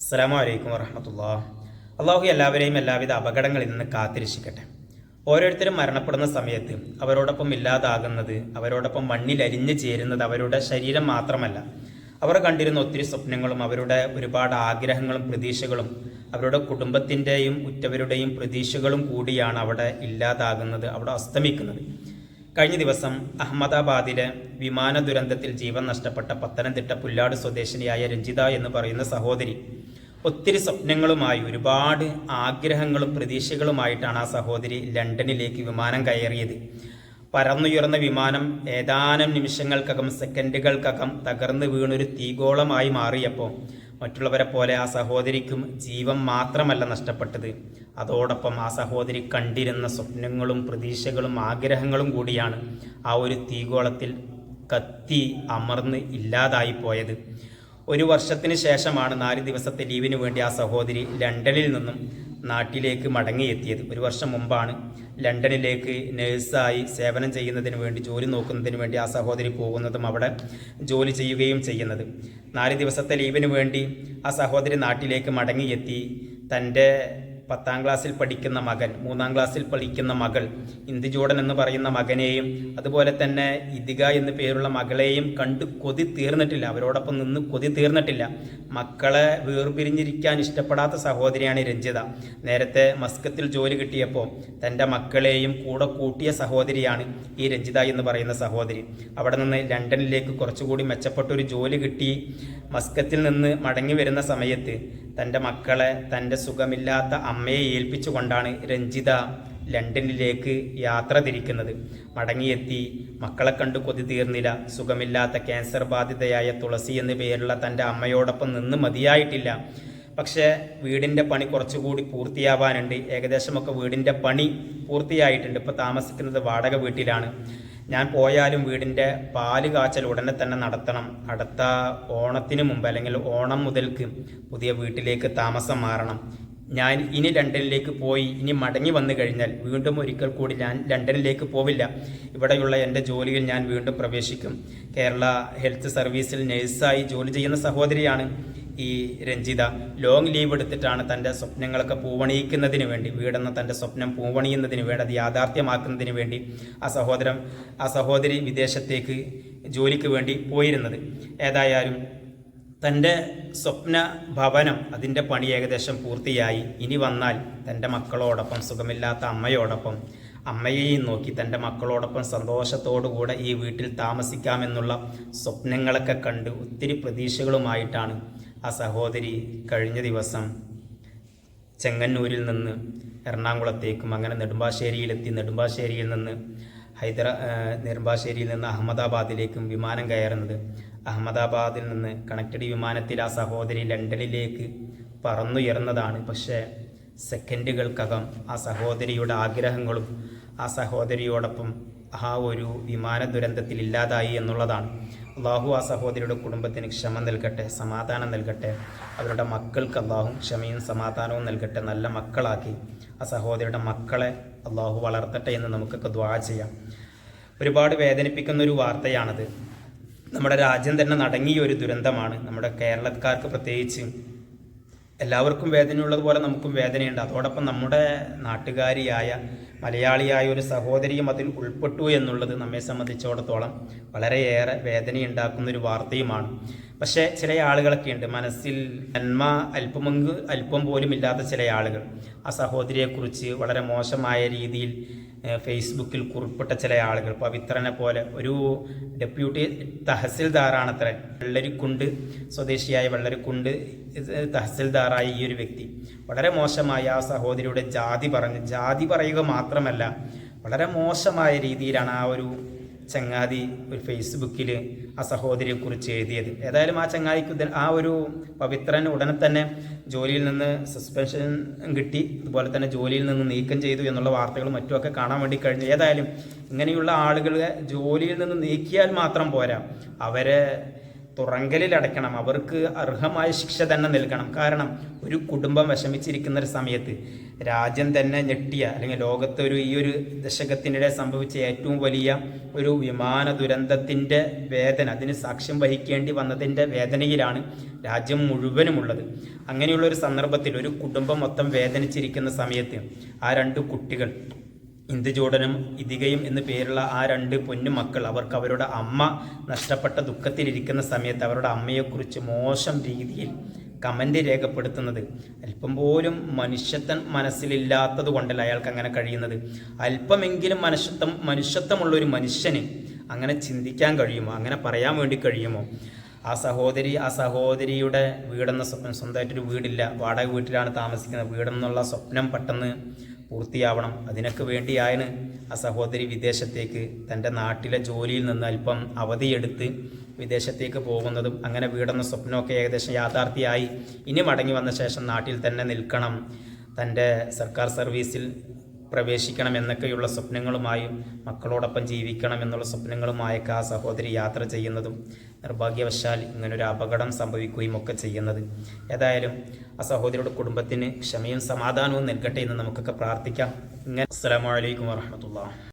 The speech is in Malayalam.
അസ്സാം വലൈക്കും വറഹമത്തുള്ള. അള്ളാഹു എല്ലാവരെയും എല്ലാവിധ അപകടങ്ങളിൽ നിന്ന് കാത്തിരക്ഷിക്കട്ടെ. ഓരോരുത്തരും മരണപ്പെടുന്ന സമയത്ത് അവരോടൊപ്പം ഇല്ലാതാകുന്നത് അവരോടൊപ്പം മണ്ണിൽ അരിഞ്ഞു ചേരുന്നത് അവരുടെ ശരീരം മാത്രമല്ല. അവർ കണ്ടിരുന്ന ഒത്തിരി സ്വപ്നങ്ങളും അവരുടെ ഒരുപാട് ആഗ്രഹങ്ങളും പ്രതീക്ഷകളും അവരുടെ കുടുംബത്തിന്റെയും ഉറ്റവരുടെയും പ്രതീക്ഷകളും കൂടിയാണ് അവിടെ ഇല്ലാതാകുന്നത് അവിടെ അസ്തമിക്കുന്നത്. കഴിഞ്ഞ ദിവസം അഹമ്മദാബാദിലെ വിമാന ദുരന്തത്തിൽ ജീവൻ നഷ്ടപ്പെട്ട പത്തനംതിട്ട പുല്ലാട് സ്വദേശിനിയായ രഞ്ജിത എന്ന് പറയുന്ന സഹോദരി ഒത്തിരി സ്വപ്നങ്ങളുമായി ഒരുപാട് ആഗ്രഹങ്ങളും പ്രതീക്ഷകളുമായിട്ടാണ് ആ സഹോദരി ലണ്ടനിലേക്ക് വിമാനം കയറിയത്. പറന്നുയർന്ന വിമാനം ഏതാനും നിമിഷങ്ങൾക്കകം സെക്കൻഡുകൾക്കകം തകർന്നു വീണൊരു തീഗോളമായി മാറിയപ്പോൾ മറ്റുള്ളവരെ പോലെ ആ സഹോദരിക്കും ജീവൻ മാത്രമല്ല നഷ്ടപ്പെട്ടത്. അതോടൊപ്പം ആ സഹോദരി കണ്ടിരുന്ന സ്വപ്നങ്ങളും പ്രതീക്ഷകളും ആഗ്രഹങ്ങളും കൂടിയാണ് ആ ഒരു തീഗോളത്തിൽ കത്തി അമർന്ന് ഇല്ലാതായി പോയത്. ഒരു വർഷത്തിന് ശേഷമാണ് നാല് ദിവസത്തെ ലീവിന് വേണ്ടി ആ സഹോദരി ലണ്ടനിൽ നിന്നും നാട്ടിലേക്ക് മടങ്ങിയെത്തിയത്. ഒരു വർഷം മുമ്പാണ് ലണ്ടനിലേക്ക് നേഴ്സായി സേവനം ചെയ്യുന്നതിന് വേണ്ടി ജോലി നോക്കുന്നതിന് വേണ്ടി ആ സഹോദരി പോകുന്നതും അവിടെ ജോലി ചെയ്യുകയും ചെയ്യുന്നത്. നാല് ദിവസത്തെ ലീവിന് വേണ്ടി ആ സഹോദരി നാട്ടിലേക്ക് മടങ്ങിയെത്തി. തന്റെ പത്താം ക്ലാസ്സിൽ പഠിക്കുന്ന മകൻ മൂന്നാം ക്ലാസ്സിൽ പഠിക്കുന്ന മകൾ ഇന്ദുജോടൻ എന്ന് പറയുന്ന മകനെയും അതുപോലെ തന്നെ ഇതിക എന്ന് പേരുള്ള മകളെയും കണ്ട് കൊതി തീർന്നിട്ടില്ല. അവരോടൊപ്പം നിന്ന് കൊതി തീർന്നിട്ടില്ല. മക്കളെ വേർപിരിഞ്ഞിരിക്കാൻ ഇഷ്ടപ്പെടാത്ത സഹോദരിയാണ് രഞ്ജിത. നേരത്തെ മസ്കത്തിൽ ജോലി കിട്ടിയപ്പോൾ തന്റെ മക്കളെയും കൂടെ കൂട്ടിയ സഹോദരിയാണ് ഈ രഞ്ജിത എന്ന് പറയുന്ന സഹോദരി. അവിടെ നിന്ന് ലണ്ടനിലേക്ക് കുറച്ചുകൂടി മെച്ചപ്പെട്ടൊരു ജോലി കിട്ടി. മസ്കത്തിൽ നിന്ന് മടങ്ങി വരുന്ന സമയത്ത് തന്റെ മക്കളെ തന്റെ സുഖമില്ലാത്ത അമ്മയെ ഏൽപ്പിച്ചുകൊണ്ടാണ് രഞ്ജിത ലണ്ടനിലേക്ക് യാത്ര തിരിക്കുന്നത്. മടങ്ങിയെത്തി മക്കളെ കണ്ടു കൊതി തീർന്നില്ല. സുഖമില്ലാത്ത ക്യാൻസർ ബാധിതയായ തുളസി എന്ന പേരുള്ള തന്റെ അമ്മയോടൊപ്പം നിന്ന് മതിയായിട്ടില്ല. പക്ഷേ വീടിന്റെ പണി കുറച്ചുകൂടി പൂർത്തിയാവാനുണ്ട്. ഏകദേശമൊക്കെ വീടിന്റെ പണി പൂർത്തിയായിട്ടുണ്ട്. ഇപ്പോൾ താമസിക്കുന്നത് വാടക വീട്ടിലാണ്. ഞാൻ പോയാലും വീടിന്റെ പാൽ കാച്ചൽ ഉടനെ തന്നെ നടത്തണം. അടുത്ത ഓണത്തിന് മുമ്പ് അല്ലെങ്കിൽ ഓണം മുതൽക്ക് പുതിയ വീട്ടിലേക്ക് താമസം മാറണം. ഞാൻ ഇനി ലണ്ടനിലേക്ക് പോയി ഇനി മടങ്ങി വന്നു കഴിഞ്ഞാൽ വീണ്ടും ഒരിക്കൽ കൂടി ഞാൻ ലണ്ടനിലേക്ക് പോവില്ല. ഇവിടെയുള്ള എന്റെ ജോലിയിൽ ഞാൻ വീണ്ടും പ്രവേശിക്കും. കേരള ഹെൽത്ത് സർവീസിൽ നഴ്സായി ജോലി ചെയ്യുന്ന സഹോദരിയാണ്. ഈ രഞ്ജിത ലോങ് ലീവ് എടുത്തിട്ടാണ് തന്റെ സ്വപ്നങ്ങളൊക്കെ പൂവണിയിക്കുന്നതിന് വേണ്ടി വീടെന്ന തന്റെ സ്വപ്നം പൂവണിയുന്നതിന് വേണ്ടി അത് യാഥാർത്ഥ്യമാക്കുന്നതിന് വേണ്ടി ആ സഹോദരൻ ആ സഹോദരി വിദേശത്തേക്ക് ജോലിക്ക് വേണ്ടി പോയിരുന്നത്. ഏതായാലും തന്റെ സ്വപ്ന ഭവനം അതിന്റെ പണി ഏകദേശം പൂർത്തിയായി. ഇനി വന്നാൽ തന്റെ മക്കളോടൊപ്പം സുഖമില്ലാത്ത അമ്മയോടൊപ്പം അമ്മയെയും നോക്കി തന്റെ മക്കളോടൊപ്പം സന്തോഷത്തോടുകൂടെ ഈ വീട്ടിൽ താമസിക്കാമെന്നുള്ള സ്വപ്നങ്ങളൊക്കെ കണ്ട് ഒത്തിരി പ്രതീക്ഷകളുമായിട്ടാണ് ആ സഹോദരി കഴിഞ്ഞ ദിവസം ചെങ്ങന്നൂരിൽ നിന്ന് എറണാകുളത്തേക്കും അങ്ങനെ നെടുമ്പാശ്ശേരിയിലെത്തി. നെടുമ്പാശ്ശേരിയിൽ നിന്ന് ഹൈദരാ നെടുമ്പാശ്ശേരിയിൽ നിന്ന് അഹമ്മദാബാദിലേക്കും വിമാനം കയറുന്നത്. അഹമ്മദാബാദിൽ നിന്ന് കണക്റ്റഡ് വിമാനത്തിൽ ആ സഹോദരി ലണ്ടനിലേക്ക് പറന്നുയർന്നതാണ്. പക്ഷേ സെക്കൻഡുകൾക്കകം ആ സഹോദരിയുടെ ആഗ്രഹങ്ങളും ആ സഹോദരിയോടൊപ്പം ആ ഒരു വിമാന ദുരന്തത്തിൽ ഇല്ലാതായി എന്നുള്ളതാണ്. അള്ളാഹു ആ സഹോദരിയുടെ കുടുംബത്തിന് ക്ഷമ നൽകട്ടെ സമാധാനം നൽകട്ടെ. അവരുടെ മക്കൾക്ക് അള്ളാഹും ക്ഷമയും സമാധാനവും നൽകട്ടെ. നല്ല മക്കളാക്കി ആ സഹോദരിയുടെ മക്കളെ അള്ളാഹു വളർത്തട്ടെ എന്ന് നമുക്കൊക്കെ ദ്വാ ചെയ്യാം. ഒരുപാട് വേദനിപ്പിക്കുന്ന ഒരു വാർത്തയാണത്. നമ്മുടെ രാജ്യം തന്നെ നടങ്ങിയ ഒരു ദുരന്തമാണ്. നമ്മുടെ കേരളക്കാർക്ക് പ്രത്യേകിച്ച് എല്ലാവർക്കും വേദനയുള്ളതുപോലെ നമുക്കും വേദനയുണ്ട്. അതോടൊപ്പം നമ്മുടെ നാട്ടുകാരിയായ മലയാളിയായ ഒരു സഹോദരിയും അതിൽ ഉൾപ്പെട്ടു എന്നുള്ളത് നമ്മെ സംബന്ധിച്ചിടത്തോളം വളരെയേറെ വേദനയുണ്ടാക്കുന്ന ഒരു വാർത്തയുമാണ്. പക്ഷേ ചില ആളുകളൊക്കെ ഉണ്ട്. മനസ്സിൽ നന്മ അല്പമെങ്ക് അല്പം പോലും ഇല്ലാത്ത ചില ആളുകൾ. ആ സഹോദരിയെക്കുറിച്ച് വളരെ മോശമായ രീതിയിൽ ഫേസ്ബുക്കിൽ കുറിപ്പിട്ട ചില ആളുകൾ. പവിത്രനെ പോലെ ഒരു ഡെപ്യൂട്ടി തഹസിൽദാറാണത്രേ. വെള്ളരിക്കുണ്ട് സ്വദേശിയായ വെള്ളരിക്കുണ്ട് തഹസിൽദാറായ ഈ ഒരു വ്യക്തി. വളരെ മോശമായ ആ സഹോദരിയുടെ ജാതി പറഞ്ഞ് ജാതി പറയുക മാത്രമല്ല വളരെ മോശമായ രീതിയിലാണ് ആ ഒരു ചങ്ങാതി ഒരു ഫേസ്ബുക്കിൽ ആ സഹോദരിയെക്കുറിച്ച് എഴുതിയത്. ഏതായാലും ആ ചങ്ങാതിക്ക് ആ ഒരു പവിത്രൻ ഉടനെ തന്നെ ജോലിയിൽ നിന്ന് സസ്പെൻഷൻ കിട്ടി. അതുപോലെ തന്നെ ജോലിയിൽ നിന്ന് നീക്കം ചെയ്തു എന്നുള്ള വാർത്തകളും മറ്റുമൊക്കെ കാണാൻ വേണ്ടി കഴിഞ്ഞു. ഏതായാലും ഇങ്ങനെയുള്ള ആളുകളെ ജോലിയിൽ നിന്ന് നീക്കിയാൽ മാത്രം പോരാ. അവരെ തുറങ്കലിൽ അടയ്ക്കണം അവർക്ക് അർഹമായ ശിക്ഷ തന്നെ നൽകണം. കാരണം ഒരു കുടുംബം വിഷമിച്ചിരിക്കുന്ന ഒരു സമയത്ത് രാജ്യം തന്നെ ഞെട്ടിയ അല്ലെങ്കിൽ ലോകത്തെ ഒരു ഈ ഒരു ദശകത്തിനിടെ സംഭവിച്ച ഏറ്റവും വലിയ ഒരു വിമാന ദുരന്തത്തിന്റെ വേദന അതിന് സാക്ഷ്യം വഹിക്കേണ്ടി വന്നതിന്റെ വേദനയിലാണ് രാജ്യം മുഴുവനുമുള്ളത്. അങ്ങനെയുള്ള ഒരു സന്ദർഭത്തിൽ ഒരു കുടുംബം മൊത്തം വേദനിച്ചിരിക്കുന്ന സമയത്ത് ആ രണ്ട് കുട്ടികൾ ഇന്ദുചൂടനും ഇതികയും എന്ന് പേരുള്ള ആ രണ്ട് പൊന്നു മക്കൾ അവർക്ക് അവരുടെ അമ്മ നഷ്ടപ്പെട്ട ദുഃഖത്തിലിരിക്കുന്ന സമയത്ത് അവരുടെ അമ്മയെക്കുറിച്ച് മോശം രീതിയിൽ കമന്റ് രേഖപ്പെടുത്തുന്നത്. അല്പം പോലും മനുഷ്യത്വം മനസ്സിലില്ലാത്തത് കൊണ്ടല്ല അയാൾക്ക് അങ്ങനെ കഴിയുന്നത്. അല്പമെങ്കിലും മനുഷ്യത്വം മനുഷ്യത്വമുള്ള ഒരു മനുഷ്യന് അങ്ങനെ ചിന്തിക്കാൻ കഴിയുമോ? അങ്ങനെ പറയാൻ വേണ്ടി കഴിയുമോ? ആ സഹോദരി ആ സഹോദരിയുടെ വീടെന്ന സ്വപ്നം സ്വന്തമായിട്ടൊരു വീടില്ല. വാടക വീട്ടിലാണ് താമസിക്കുന്നത്. വീടെന്നുള്ള സ്വപ്നം പെട്ടെന്ന് പൂർത്തിയാവണം. അതിനൊക്കെ വേണ്ടിയാണ് ആ സഹോദരി വിദേശത്തേക്ക് തന്റെ നാട്ടിലെ ജോലിയിൽ നിന്ന് അല്പം അവധിയെടുത്ത് വിദേശത്തേക്ക് പോകുന്നതും അങ്ങനെ വീടെന്ന സ്വപ്നമൊക്കെ ഏകദേശം യാഥാർത്ഥ്യമായി ഇനി മടങ്ങി വന്ന ശേഷം നാട്ടിൽ തന്നെ നിൽക്കണം. തന്റെ സർക്കാർ സർവീസിൽ പ്രവേശിക്കണം എന്നൊക്കെയുള്ള സ്വപ്നങ്ങളുമായും മക്കളോടൊപ്പം ജീവിക്കണം എന്നുള്ള സ്വപ്നങ്ങളുമായൊക്കെ ആ സഹോദരി യാത്ര ചെയ്യുന്നതും നിർഭാഗ്യവശാൽ ഇങ്ങനൊരു അപകടം സംഭവിക്കുകയും ഒക്കെ ചെയ്യുന്നത്. ഏതായാലും ആ സഹോദരിയുടെ കുടുംബത്തിന് ക്ഷമയും സമാധാനവും നൽകട്ടെ എന്ന് നമുക്കൊക്കെ പ്രാർത്ഥിക്കാം. ഇങ്ങനെ അസ്സലാമു അലൈക്കും വറഹമത്തുള്ള